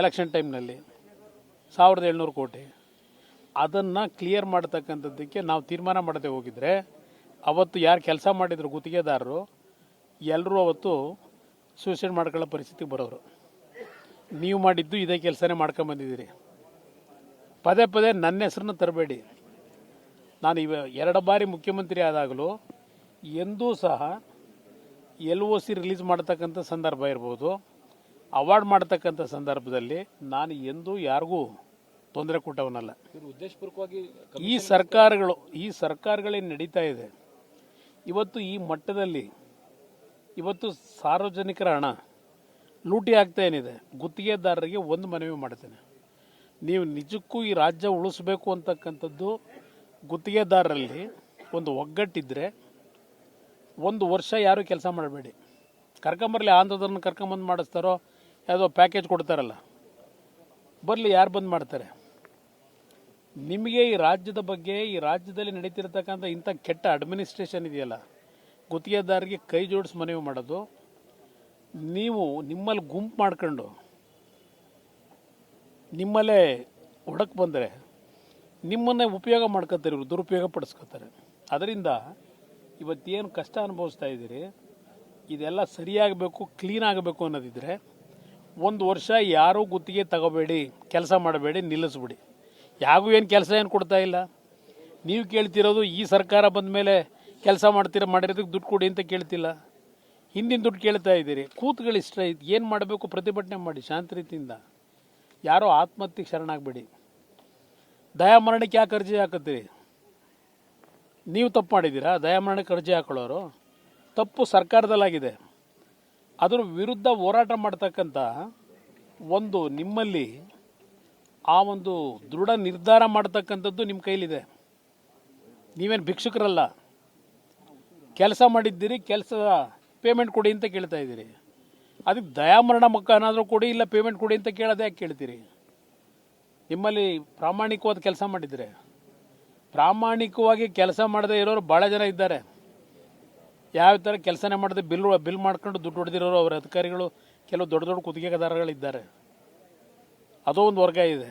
Election ಟೈಮ್ನಲ್ಲಿ ಸಾವಿರದ ಏಳ್ನೂರು ಕೋಟಿ. ಅದನ್ನು ಕ್ಲಿಯರ್ ಮಾಡ್ತಕ್ಕಂಥದ್ದಕ್ಕೆ ನಾವು ತೀರ್ಮಾನ ಮಾಡದೆ ಹೋಗಿದ್ರೆ, ಅವತ್ತು ಯಾರು ಕೆಲಸ ಮಾಡಿದ್ರು ಗುತ್ತಿಗೆದಾರರು ಎಲ್ಲರೂ ಅವತ್ತು ಸೂಸೈಡ್ ಮಾಡ್ಕೊಳ್ಳೋ ಪರಿಸ್ಥಿತಿಗೆ ಬರೋರು. ನೀವು ಮಾಡಿದ್ದು ಇದೇ ಕೆಲಸನೇ ಮಾಡ್ಕೊಂಬಂದಿದ್ದೀರಿ ಪದೇ ಪದೇ ನನ್ನ ಹೆಸರನ್ನ ತರಬೇಡಿ. ನಾನು ಇವ ಎರಡು ಬಾರಿ ಮುಖ್ಯಮಂತ್ರಿ ಆದಾಗಲೂ ಎಂದೂ ಸಹ ಎಲ್ ಒ ಸಿ ರಿಲೀಸ್ ಮಾಡ್ತಕ್ಕಂಥ ಸಂದರ್ಭ ಇರ್ಬೋದು. ಅವಾರ್ಡ್ ಮಾಡ್ತಕ್ಕಂಥ ಸಂದರ್ಭದಲ್ಲಿ ನಾನು ಎಂದೂ ಯಾರಿಗೂ ತೊಂದರೆ ಕೊಟ್ಟವನಲ್ಲ. ಉದ್ದೇಶಪೂರ್ವಕವಾಗಿ ಈ ಸರ್ಕಾರಗಳು ಈ ಸರ್ಕಾರಗಳೇನು ನಡೀತಾ ಇದೆ. ಇವತ್ತು ಈ ಮಟ್ಟದಲ್ಲಿ ಇವತ್ತು ಸಾರ್ವಜನಿಕರ ಹಣ ಲೂಟಿ ಆಗ್ತಾ ಏನಿದೆ. ಗುತ್ತಿಗೆದಾರರಿಗೆ ಒಂದು ಮನವಿ ಮಾಡ್ತೇನೆ. ನೀವು ನಿಜಕ್ಕೂ ಈ ರಾಜ್ಯ ಉಳಿಸ್ಬೇಕು ಅಂತಕ್ಕಂಥದ್ದು ಗುತ್ತಿಗೆದಾರರಲ್ಲಿ ಒಂದು ಒಗ್ಗಟ್ಟಿದ್ದರೆ ಒಂದು ವರ್ಷ ಯಾರೂ ಕೆಲಸ ಮಾಡಬೇಡಿ. ಕರ್ಕೊಂಬರಲಿ ಆಂಧ್ರದವ್ರನ್ನ ಕರ್ಕೊಂಬಂದು ಮಾಡಿಸ್ತಾರೋ ಯಾವುದೋ ಪ್ಯಾಕೇಜ್ ಕೊಡ್ತಾರಲ್ಲ. ಬರಲಿ, ಯಾರು ಬಂದು ಮಾಡ್ತಾರೆ? ನಿಮಗೆ ಈ ರಾಜ್ಯದ ಬಗ್ಗೆ, ಈ ರಾಜ್ಯದಲ್ಲಿ ನಡೀತಿರ್ತಕ್ಕಂಥ ಇಂಥ ಕೆಟ್ಟ ಅಡ್ಮಿನಿಸ್ಟ್ರೇಷನ್ ಇದೆಯಲ್ಲ, ಗುತ್ತಿಗೆದಾರರಿಗೆ ಕೈ ಜೋಡಿಸಿ ಮನವಿ ಮಾಡೋದು, ನೀವು ನಿಮ್ಮಲ್ಲಿ ಗುಂಪು ಮಾಡ್ಕೊಂಡು, ನಿಮ್ಮಲ್ಲೇ ಹೊಡಕ್ಕೆ ಬಂದರೆ, ನಿಮ್ಮನ್ನೇ ಉಪಯೋಗ ಮಾಡ್ಕೋತಾರೆ ಇವರು, ದುರುಪಯೋಗ ಪಡಿಸ್ಕೋತಾರೆ. ಅದರಿಂದ ಇವತ್ತೇನು ಕಷ್ಟ ಅನುಭವಿಸ್ತಾ ಇದ್ದೀರಿ, ಇದೆಲ್ಲ ಸರಿಯಾಗಬೇಕು ಕ್ಲೀನ್ ಆಗಬೇಕು ಅನ್ನೋದಿದ್ರೆ ಒಂದು ವರ್ಷ ಯಾರೂ ಗುತ್ತಿಗೆ ತಗೋಬೇಡಿ, ಕೆಲಸ ಮಾಡಬೇಡಿ, ನಿಲ್ಲಿಸ್ಬಿಡಿ. ಯಾಗೂ ಏನು ಕೆಲಸ ಏನು ಕೊಡ್ತಾ ಇಲ್ಲ? ನೀವು ಕೇಳ್ತಿರೋದು ಈ ಸರ್ಕಾರ ಬಂದ ಮೇಲೆ ಕೆಲಸ ಮಾಡ್ತೀರ, ಮಾಡಿರೋದಕ್ಕೆ ದುಡ್ಡು ಕೊಡಿ ಅಂತ ಕೇಳ್ತಿಲ್ಲ. ಹಿಂದಿನ ದುಡ್ಡು ಕೇಳ್ತಾ ಇದ್ದೀರಿ. ಕೂತ್ಗಳು ಇಷ್ಟ. ಏನು ಮಾಡಬೇಕು? ಪ್ರತಿಭಟನೆ ಮಾಡಿ, ಶಾಂತ ರೀತಿಯಿಂದ. ಯಾರೋ ಆತ್ಮಹತ್ಯೆಗೆ ಶರಣಾಗಬೇಡಿ. ದಯಾಮರಣಕ್ಕೆ ಯಾಕೆ ಅರ್ಜಿ ಹಾಕತ್ತೀರಿ? ನೀವು ತಪ್ಪು ಮಾಡಿದ್ದೀರಾ? ದಯಾಮರಣಕ್ಕೆ ಅರ್ಜಿ ಹಾಕೊಳ್ಳೋರು? ತಪ್ಪು ಸರ್ಕಾರದಲ್ಲಾಗಿದೆ. ಅದರ ವಿರುದ್ಧ ಹೋರಾಟ ಮಾಡ್ತಕ್ಕಂಥ ಒಂದು ನಿಮ್ಮಲ್ಲಿ ಆ ಒಂದು ದೃಢ ನಿರ್ಧಾರ ಮಾಡ್ತಕ್ಕಂಥದ್ದು ನಿಮ್ಮ ಕೈಲಿದೆ. ನೀವೇನು ಭಿಕ್ಷುಕರಲ್ಲ. ಕೆಲಸ ಮಾಡಿದ್ದೀರಿ ಕೆಲಸದ ಪೇಮೆಂಟ್ ಕೊಡಿ ಅಂತ ಕೇಳ್ತಾ ಇದ್ದೀರಿ. ಅದಕ್ಕೆ ದಯಾಮರಣ ಮಕ್ಕ ಏನಾದರೂ ಕೊಡಿ, ಇಲ್ಲ ಪೇಮೆಂಟ್ ಕೊಡಿ ಅಂತ ಕೇಳೋದೇ ಯಾಕೆ ಕೇಳ್ತೀರಿ? ನಿಮ್ಮಲ್ಲಿ ಪ್ರಾಮಾಣಿಕವಾದ ಕೆಲಸ ಮಾಡಿದರೆ. ಪ್ರಾಮಾಣಿಕವಾಗಿ ಕೆಲಸ ಮಾಡದೇ ಇರೋರು ಭಾಳ ಜನ ಇದ್ದಾರೆ. ಯಾವ ಥರ ಕೆಲಸನೇ ಮಾಡಿದೆ ಬಿಲ್ ಬಿಲ್ ಮಾಡ್ಕೊಂಡು ದುಡ್ಡು ಹೊಡೆದಿರೋರು ಅವರ ಅಧಿಕಾರಿಗಳು, ಕೆಲವು ದೊಡ್ಡ ದೊಡ್ಡ ಕುತ್ತಿಗೆದಾರಗಳಿದ್ದಾರೆ ಅದೋ ಒಂದು ವರ್ಗ ಇದೆ.